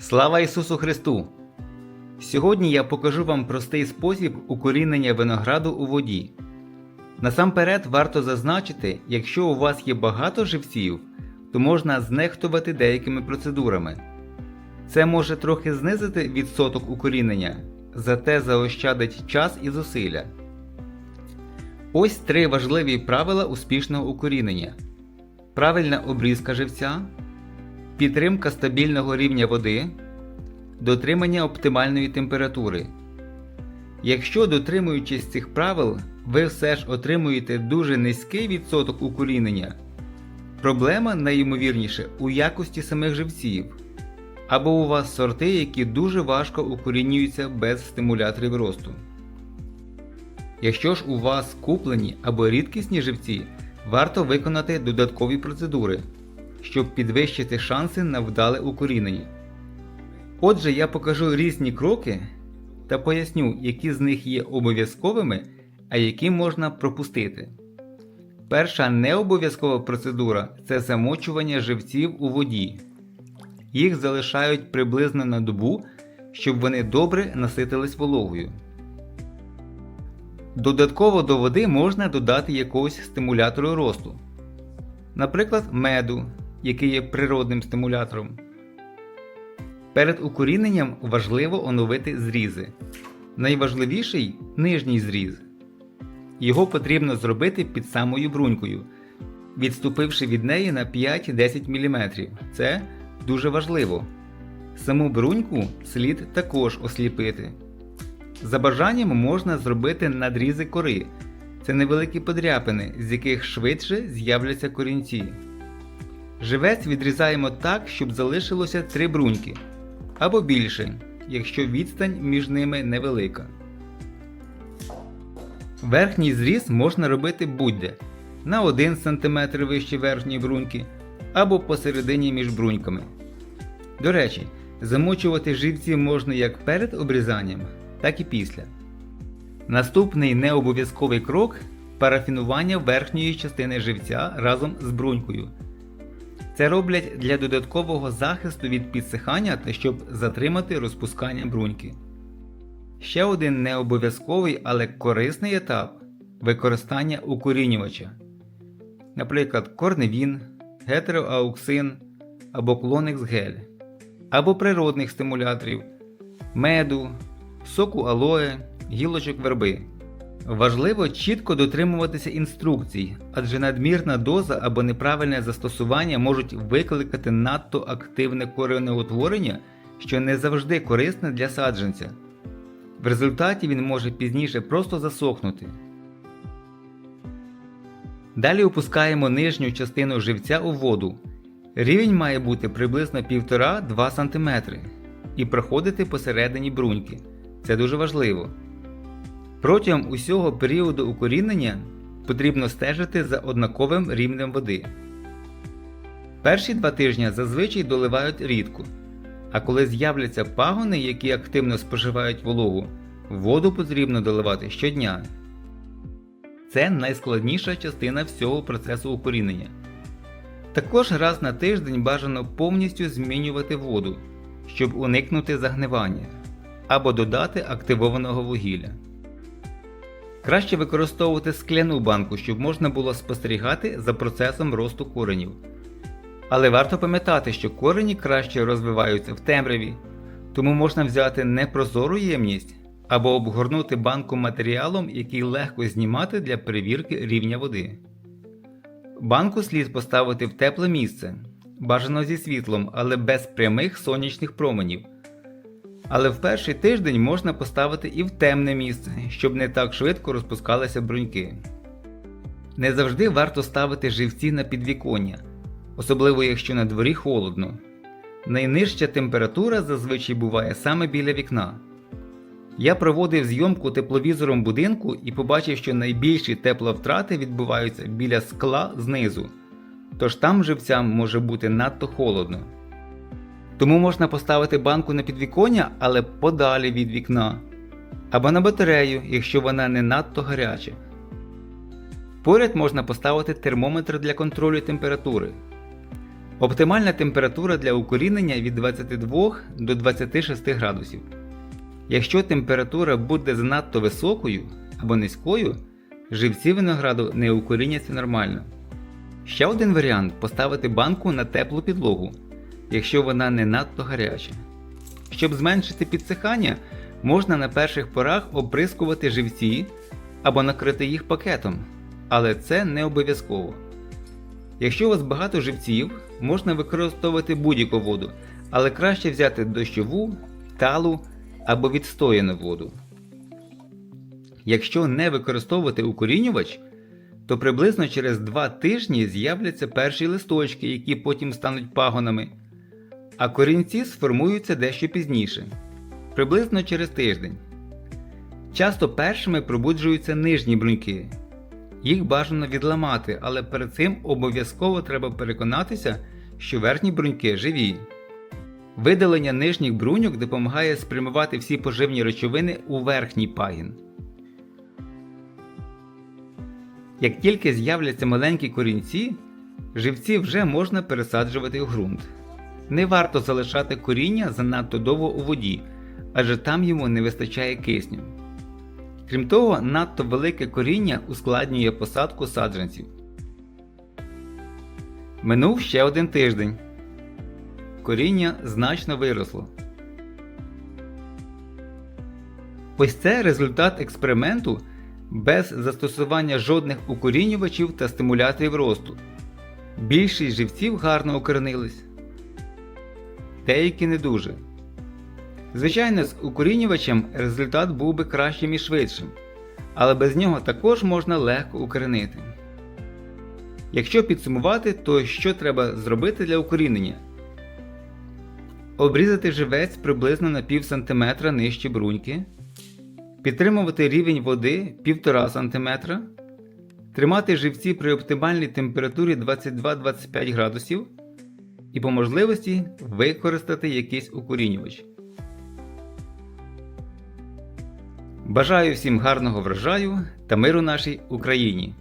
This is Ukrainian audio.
Слава Ісусу Христу! Сьогодні я покажу вам простий спосіб укорінення винограду у воді. Насамперед варто зазначити, якщо у вас є багато живців, то можна знехтувати деякими процедурами. Це може трохи знизити відсоток укорінення, зате заощадить час і зусилля. Ось три важливі правила успішного укорінення: правильна обрізка живця, підтримка стабільного рівня води, дотримання оптимальної температури. Якщо дотримуючись цих правил, ви все ж отримуєте дуже низький відсоток укорінення, проблема найімовірніше у якості самих живців, або у вас сорти, які дуже важко укорінюються без стимуляторів росту. Якщо ж у вас куплені або рідкісні живці, варто виконати додаткові процедури, щоб підвищити шанси на вдале укорінення. Отже, я покажу різні кроки та поясню, які з них є обов'язковими, а які можна пропустити. Перша необов'язкова процедура це замочування живців у воді. Їх залишають приблизно на добу, щоб вони добре наситились вологою. Додатково до води можна додати якогось стимулятору росту, наприклад, меду, який є природним стимулятором. Перед укоріненням важливо оновити зрізи. Найважливіший нижній зріз. Його потрібно зробити під самою брунькою, відступивши від неї на 5-10 мм. Це дуже важливо. Саму бруньку слід також осліпити. За бажанням можна зробити надрізи кори. Це невеликі подряпини, з яких швидше з'являться корінці. Живець відрізаємо так, щоб залишилося три бруньки або більше, якщо відстань між ними невелика. Верхній зріз можна робити будь-де на 1 см вище верхньої бруньки або посередині між бруньками. До речі, замочувати живці можна як перед обрізанням, так і після. Наступний необов'язковий крок парафінування верхньої частини живця разом з брунькою. Це роблять для додаткового захисту від підсихання та щоб затримати розпускання бруньки. Ще один необов'язковий, але корисний етап використання укорінювача. Наприклад, корневін, гетероауксин або клоникс гель, або природних стимуляторів, меду, соку алоє, гілочок верби. Важливо чітко дотримуватися інструкцій, адже надмірна доза або неправильне застосування можуть викликати надто активне коренеутворення, що не завжди корисне для саджанця. В результаті він може пізніше просто засохнути. Далі опускаємо нижню частину живця у воду. Рівень має бути приблизно 1,5-2 см і проходити посередині бруньки. Це дуже важливо. Протягом усього періоду укорінення потрібно стежити за однаковим рівнем води. Перші два тижні зазвичай доливають рідко, а коли з'являться пагони, які активно споживають вологу, воду потрібно доливати щодня. Це найскладніша частина всього процесу укорінення. Також раз на тиждень бажано повністю змінювати воду, щоб уникнути загнивання або додати активованого вугілля. Краще використовувати скляну банку, щоб можна було спостерігати за процесом росту коренів. Але варто пам'ятати, що корені краще розвиваються в темряві, тому можна взяти непрозору ємність або обгорнути банку матеріалом, який легко знімати для перевірки рівня води. Банку слід поставити в тепле місце, бажано зі світлом, але без прямих сонячних променів. Але в перший тиждень можна поставити і в темне місце, щоб не так швидко розпускалися бруньки. Не завжди варто ставити живці на підвіконня, особливо якщо на дворі холодно. Найнижча температура зазвичай буває саме біля вікна. Я проводив зйомку тепловізором будинку і побачив, що найбільші тепловтрати відбуваються біля скла знизу, тож там живцям може бути надто холодно. Тому можна поставити банку на підвіконня, але подалі від вікна, або на батарею, якщо вона не надто гаряча. Поряд можна поставити термометр для контролю температури. Оптимальна температура для укорінення від 22 до 26 градусів. Якщо температура буде занадто високою або низькою, живці винограду не укоріняться нормально. Ще один варіант поставити банку на теплу підлогу, якщо вона не надто гаряча. Щоб зменшити підсихання, можна на перших порах оприскувати живці або накрити їх пакетом, але це не обов'язково. Якщо у вас багато живців, можна використовувати будь-яку воду, але краще взяти дощову, талу або відстояну воду. Якщо не використовувати укорінювач, то приблизно через 2 тижні з'являться перші листочки, які потім стануть пагонами, а корінці сформуються дещо пізніше, приблизно через тиждень. Часто першими пробуджуються нижні бруньки. Їх бажано відламати, але перед цим обов'язково треба переконатися, що верхні бруньки живі. Видалення нижніх бруньок допомагає спрямувати всі поживні речовини у верхній пагін. Як тільки з'являться маленькі корінці, живці вже можна пересаджувати у ґрунт. Не варто залишати коріння занадто довго у воді, адже там йому не вистачає кисню. Крім того, надто велике коріння ускладнює посадку саджанців. Минув ще один тиждень. Коріння значно виросло. Ось це результат експерименту без застосування жодних укорінювачів та стимуляторів росту. Більшість живців гарно укоренились, деякі не дуже. Звичайно, з укорінювачем результат був би кращим і швидшим, але без нього також можна легко укоренити. Якщо підсумувати, то що треба зробити для укорінення? Обрізати живець приблизно на пів см нижче бруньки, підтримувати рівень води 1,5 см, тримати живці при оптимальній температурі 22-25 градусів і по можливості використати якийсь укорінювач. Бажаю всім гарного врожаю та миру нашій Україні!